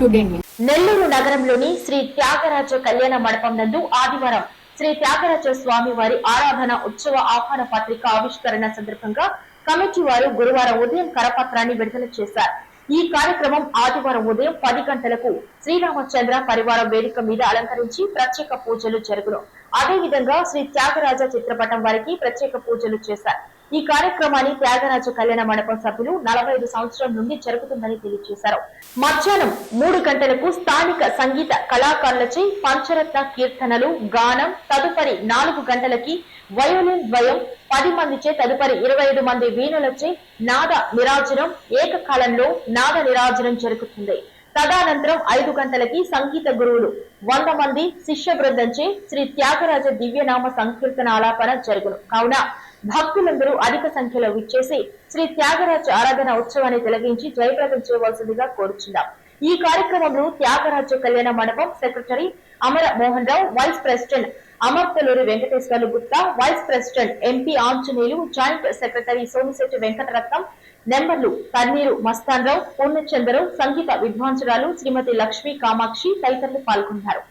Today Nellore నగరంలోని శ్రీ త్యాగరాజ కళ్యాణ మండపం నందు ఆదివారం శ్రీ త్యాగరాజ స్వామి వారి ఆరాధన ఉత్సవ ఆహ్వాన పత్రిక ఆవిష్కరణ సందర్భంగా కమిటీ వారు గురువారం ఉదయం కరపత్రాన్ని విడుదల చేశారు. ఈ కార్యక్రమం ఆదివారం ఉదయం పది గంటలకు శ్రీరామచంద్ర పరివారం వేదిక మీద అలంకరించి ప్రత్యేక పూజలు జరుగును. అదేవిధంగా శ్రీ త్యాగరాజ చిత్రపటం వారికి ప్రత్యేక పూజలు చేశారు. ఈ కార్యక్రమాన్ని త్యాగరాజ కళ్యాణ మండపం సభ్యులు నలభై ఐదు సంవత్సరం నుండి జరుగుతుందని తెలియజేశారు. మధ్యాహ్నం మూడు గంటలకు స్థానిక సంగీత కళాకారులచే పంచరత్న కీర్తనలు గానం తదుపరి నాలుగు గంటలకి వయోలిన్ ద్వయం పది మందిచే తదుపరి ఇరవై ఐదు మంది వీణులచే నాద నిరాజనం ఏకకాలంలో నాద నిరాజనం జరుగుతుంది. తదనంతరం ఐదు గంటలకి సంగీత గురువులు వంద మంది శిష్య బృందంచే శ్రీ త్యాగరాజ దివ్యనామ సంకీర్తన ఆలాపన జరుగును. కావున భక్తులందరూ అధిక సంఖ్యలో విచ్చేసి శ్రీ త్యాగరాజ ఆరాధన ఉత్సవాన్ని తొలగించి జయప్రదం చేయవలసిందిగా కోరుచున్నాం. ఈ కార్యక్రమంలో Thyagaraja Kalyana Mandapam secretary Amara Mohan Rao vice president Amarthaluri Venkateswarlu Gupta vice president MP Anjaneyulu joint secretary Somisetti Venkataratnam నెంబర్లు తన్నీరు మస్తాన్రావు పూర్ణచంద్రరావు సంగీత విద్వాంసురాలు శ్రీమతి లక్ష్మీ కామాక్షి తదితరులు పాల్గొన్నారు.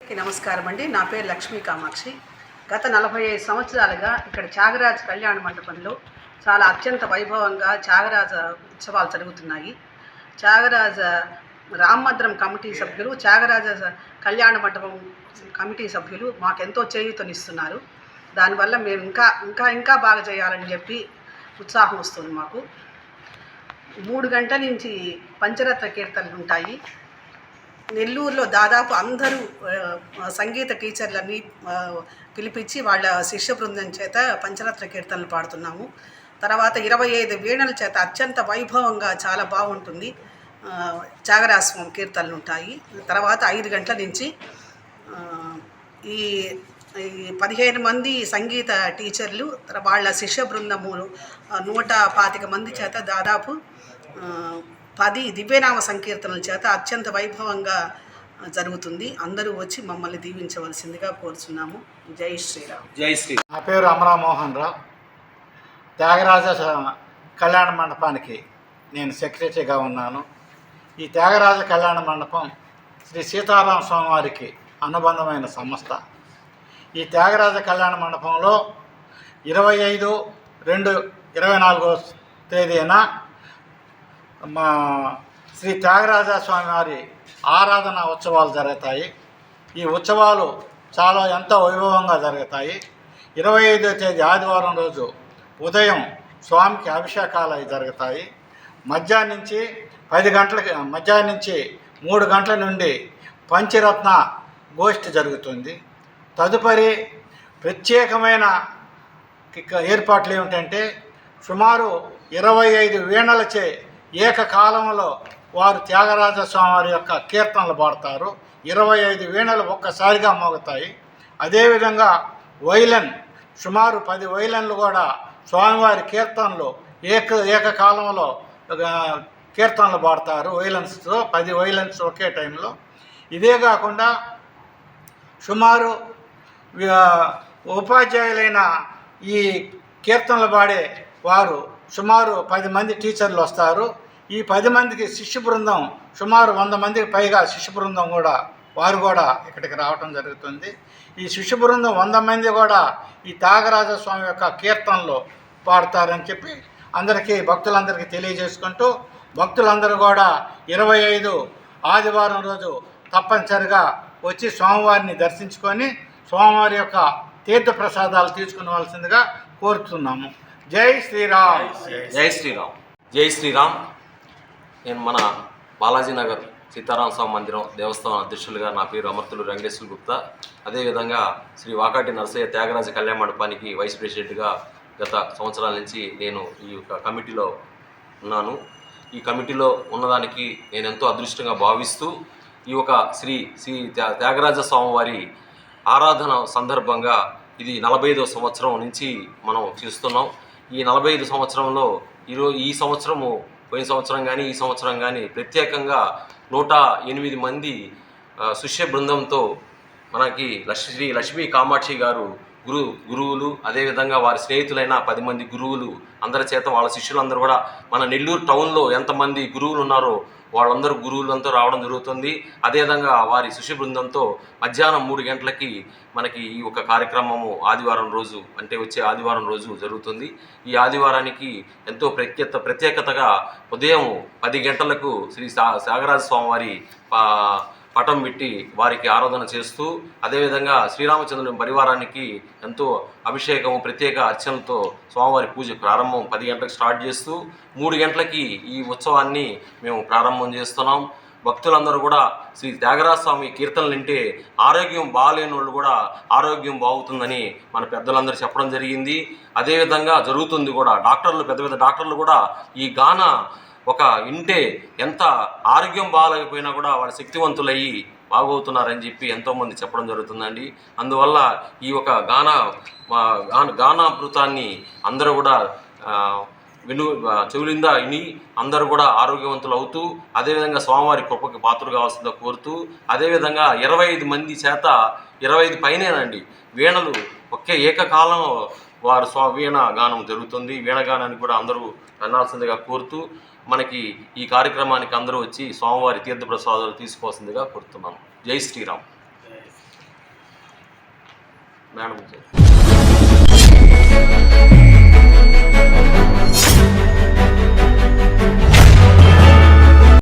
నమస్కారం అండి నా పేరు లక్ష్మీ కామాక్షి. గత నలభై ఐదు సంవత్సరాలుగా ఇక్కడ త్యాగరాజ కళ్యాణ మండపంలో చాలా అత్యంత వైభవంగా త్యాగరాజ ఉత్సవాలు జరుగుతున్నాయి. త్యాగరాజ రామభద్రం కమిటీ సభ్యులు త్యాగరాజ కళ్యాణ మండపం కమిటీ సభ్యులు మాకెంతో చేయూతనిస్తున్నారు. దానివల్ల మేము ఇంకా ఇంకా ఇంకా బాగా చేయాలని చెప్పి ఉత్సాహం వస్తుంది మాకు. మూడు గంటల నుంచి పంచరత్న కీర్తనలు ఉంటాయి. నెల్లూరులో దాదాపు అందరూ సంగీత టీచర్లని పిలిపించి వాళ్ళ శిష్య బృందం చేత పంచరత్న కీర్తనలు పాడుతున్నాము. తర్వాత ఇరవై ఐదు వీణల చేత అత్యంత వైభవంగా చాలా బాగుంటుంది. ఆ, కీర్తనలు ఉంటాయి తర్వాత ఐదు గంటల నుంచి ఈ ఈ పదిహేను మంది సంగీత టీచర్లు వాళ్ళ శిష్య బృందము నూట పాతిక మంది చేత దాదాపు పది దివ్యనామ సంకీర్తనల చేత అత్యంత వైభవంగా జరుగుతుంది. అందరూ వచ్చి మమ్మల్ని దీవించవలసిందిగా కోరుచున్నాము. జై శ్రీరామ్. జై శ్రీ నా పేరు అమరామోహన్ రావు. త్యాగరాజ కళ్యాణ మండపానికి నేను సెక్రటరీగా ఉన్నాను. ఈ త్యాగరాజ కళ్యాణ మండపం శ్రీ సీతారామ స్వామివారికి అనుబంధమైన సంస్థ. ఈ త్యాగరాజ కళ్యాణ మండపంలో ఇరవై ఐదు రెండు ఇరవై నాలుగో తేదీన మా శ్రీ త్యాగరాజ స్వామి వారి ఆరాధన ఉత్సవాలు జరుగుతాయి. ఈ ఉత్సవాలు చాలా ఎంతో వైభవంగా జరుగుతాయి. ఇరవై ఐదో తేదీ ఆదివారం రోజు ఉదయం స్వామికి అభిషేకాలు అవి జరుగుతాయి. మధ్యాహ్నం నుంచి పది గంటలకి మధ్యాహ్నం నుంచి మూడు గంటల నుండి పంచరత్న గోష్ఠి జరుగుతుంది. తదుపరి ప్రత్యేకమైన ఏర్పాట్లు ఏమిటంటే సుమారు ఇరవై ఐదు వీణలచే ఏకకాలంలో వారు త్యాగరాజ యొక్క కీర్తనలు పాడతారు. ఇరవై ఐదు వీణలు ఒక్కసారిగా మోగుతాయి. అదేవిధంగా వైలన్ సుమారు పది వైలన్లు కూడా స్వామివారి కీర్తనలు ఏక ఏకకాలంలో కీర్తనలు పాడతారు. వైలన్స్తో పది వైలన్స్ ఒకే టైంలో. ఇదే కాకుండా సుమారు ఉపాధ్యాయులైన ఈ కీర్తనలు పాడే వారు సుమారు పది మంది టీచర్లు వస్తారు. ఈ పది మందికి శిష్య బృందం సుమారు వంద మందికి పైగా శిష్య బృందం కూడా వారు కూడా ఇక్కడికి రావటం జరుగుతుంది. ఈ శిష్య బృందం వంద మంది కూడా ఈ త్యాగరాజస్వామి యొక్క కీర్తనలు పాడతారని చెప్పి అందరికీ భక్తులందరికీ తెలియజేసుకుంటూ భక్తులందరూ కూడా ఇరవై ఐదు ఆదివారం రోజు తప్పనిసరిగా వచ్చి స్వామివారిని దర్శించుకొని స్వామివారి యొక్క తీర్థ ప్రసాదాలు తీసుకునవలసిందిగా కోరుతున్నాము. జై శ్రీరామ్. జై శ్రీరామ్. జై శ్రీరామ్. నేను మన బాలాజీ నగర్ సీతారామ స్వామి మందిరం దేవస్థానం అధ్యక్షులుగా నా పేరు అమర్తులు వెంకటేశ్వర గుప్తా. అదేవిధంగా శ్రీ వాకాటి నరసయ్య త్యాగరాజ కళ్యాణ మండపానికి వైస్ ప్రెసిడెంట్గా గత సంవత్సరాల నుంచి నేను ఈ యొక్క కమిటీలో ఉన్నాను. ఈ కమిటీలో ఉన్నదానికి నేను ఎంతో అదృష్టంగా భావిస్తూ ఈ యొక్క శ్రీ శ్రీ త్యా త్యాగరాజ స్వామి వారి ఆరాధన సందర్భంగా ఇది నలభై ఐదో సంవత్సరం నుంచి మనం చూస్తున్నాం. ఈ నలభై ఐదు సంవత్సరంలో ఈరోజు ఈ సంవత్సరము పోయిన సంవత్సరం కానీ ఈ సంవత్సరం కానీ ప్రత్యేకంగా నూట ఎనిమిది మంది శిష్య బృందంతో మనకి లక్ష్మీ శ్రీ లక్ష్మీ కామాక్షి గారు గురు గురువులు అదేవిధంగా వారి స్నేహితులైన పది మంది గురువులు అందరి చేత వాళ్ళ శిష్యులందరూ కూడా మన నెల్లూరు టౌన్లో ఎంతమంది గురువులు ఉన్నారో వాళ్ళందరూ గురువులంతా రావడం జరుగుతుంది. అదేవిధంగా వారి శిష్య బృందంతో మధ్యాహ్నం మూడు గంటలకి మనకి ఈ ఒక కార్యక్రమము ఆదివారం రోజు అంటే వచ్చే ఆదివారం రోజు జరుగుతుంది. ఈ ఆదివారానికి ఎంతో ప్రత్యేక ప్రత్యేకతగా ఉదయం పది గంటలకు శ్రీ సా సాగరాజ స్వామి వారి పా- పటం పెట్టి వారికి ఆరాధన చేస్తూ అదేవిధంగా శ్రీరామచంద్రుని పరివారానికి ఎంతో అభిషేకము ప్రత్యేక అర్చనలతో స్వామివారి పూజ ప్రారంభం పది గంటలకు స్టార్ట్ చేస్తూ మూడు గంటలకి ఈ ఉత్సవాన్ని మేము ప్రారంభం చేస్తున్నాం. భక్తులందరూ కూడా శ్రీ త్యాగరాజ స్వామి కీర్తనలు వింటే ఆరోగ్యం బాగాలేని వాళ్ళు కూడా ఆరోగ్యం బాగుతుందని మన పెద్దలందరూ చెప్పడం జరిగింది. అదేవిధంగా జరుగుతుంది కూడా డాక్టర్లు పెద్ద పెద్ద డాక్టర్లు కూడా ఈ గాన ఒక ఇంటే ఎంత ఆరోగ్యం బాగాలేకపోయినా కూడా వాళ్ళు శక్తివంతులయ్యి బాగవుతున్నారని చెప్పి ఎంతోమంది చెప్పడం జరుగుతుందండి. అందువల్ల ఈ ఒక గాన మా గాన గానామృతాన్ని అందరూ కూడా విను చెవులిందా విని అందరూ కూడా ఆరోగ్యవంతులు అవుతూ అదేవిధంగా స్వామివారి కృపకి పాత్ర కావాల్సిందో కోరుతూ అదేవిధంగా ఇరవై ఐదు మంది చేత ఇరవై ఐదు పైనేనండి వీణలు ఒకే ఏకకాలం వారు స్వా వీణ గానం జరుగుతుంది. వీణగానానికి కూడా అందరూ వెళ్ళాల్సిందిగా కోరుతూ మనకి ఈ కార్యక్రమానికి అందరూ వచ్చి స్వామివారి తీర్థప్రసాదాలు తీసుకోవాల్సిందిగా కోరుతున్నాను జై శ్రీరామ్. మేడం